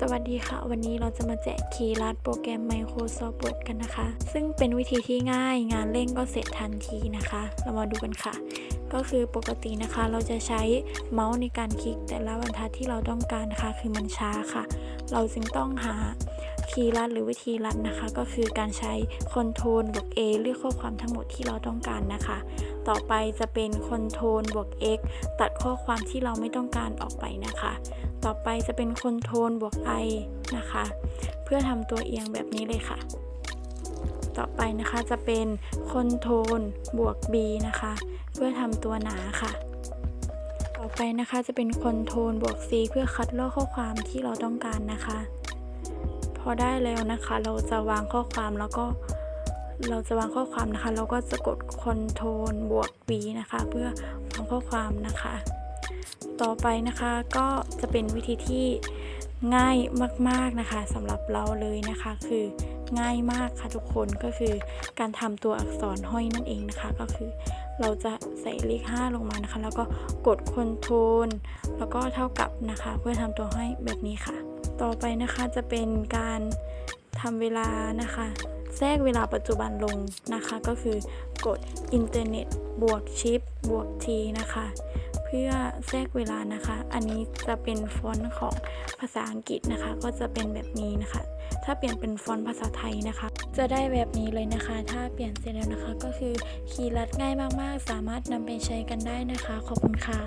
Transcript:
สวัสดีค่ะ วันนี้เราจะมาแจกคีย์ลัดโปรแกรม Microsoft Word กันนะคะ ซึ่งเป็นวิธีที่ง่าย งานเร่งก็เสร็จทันทีนะคะ เรามาดูกันค่ะ ก็คือปกตินะคะ เราจะใช้เมาส์ในการคลิก แต่ละบรรทัดที่เราต้องการนะคะคือมันช้าค่ะ เราจึงต้องหา คีลัดหรือวิธีลัดนะคะ ก็คือการใช้ Ctrl บวก A เลือกข้อความทั้งหมดที่เราต้องการนะคะ ต่อไปจะเป็น Ctrl บวก X ตัดข้อความที่เราไม่ต้องการออกไปนะคะ ต่อไปจะเป็นคอนโทรลบวก i นะคะ เพื่อทำตัวเอียงแบบนี้เลยค่ะ ต่อไปนะคะจะเป็นคอนโทรลบวก b นะคะ เพื่อทำตัวหนาค่ะต่อไปนะคะจะเป็นคอนโทรลบวก c เพื่อคัดลอกข้อความที่เราต้องการนะคะ พอได้แล้วนะคะ เราจะวางข้อความแล้วก็เราจะวางข้อความนะคะ เราก็จะกดคอนโทรลบวก v นะคะ เพื่อวางข้อความนะคะ ต่อไปนะคะก็จะเป็นวิธีที่ง่ายมาก ๆนะคะสำหรับเราเลยนะคะ คือง่ายมากค่ะทุกคนก็คือการทำตัวอักษรห้อยนั่นเองนะคะ ก็คือเราจะใส่เลข 5 ลงมานะคะ แล้วก็กดคอนโทรลแล้วก็เท่ากับนะคะ เพื่อทำตัวห้อยแบบนี้ค่ะ ต่อไปนะคะจะเป็นการทำเวลานะคะ แทรกเวลาปัจจุบันลงนะคะ ก็คือกดอินเทอร์เน็ตบวกชิปบวกทีนะคะ เพื่อแทรกเวลานะคะ อันนี้จะเป็นฟอนต์ของภาษาอังกฤษนะคะ ก็จะเป็นแบบนี้นะคะ ถ้าเปลี่ยนเป็นฟอนต์ภาษาไทยนะคะ จะได้แบบนี้เลยนะคะ ถ้าเปลี่ยนเสร็จแล้วนะคะ ก็คือคีย์ลัดง่ายมากๆ สามารถนำไปใช้กันได้นะคะ ขอบคุณค่ะ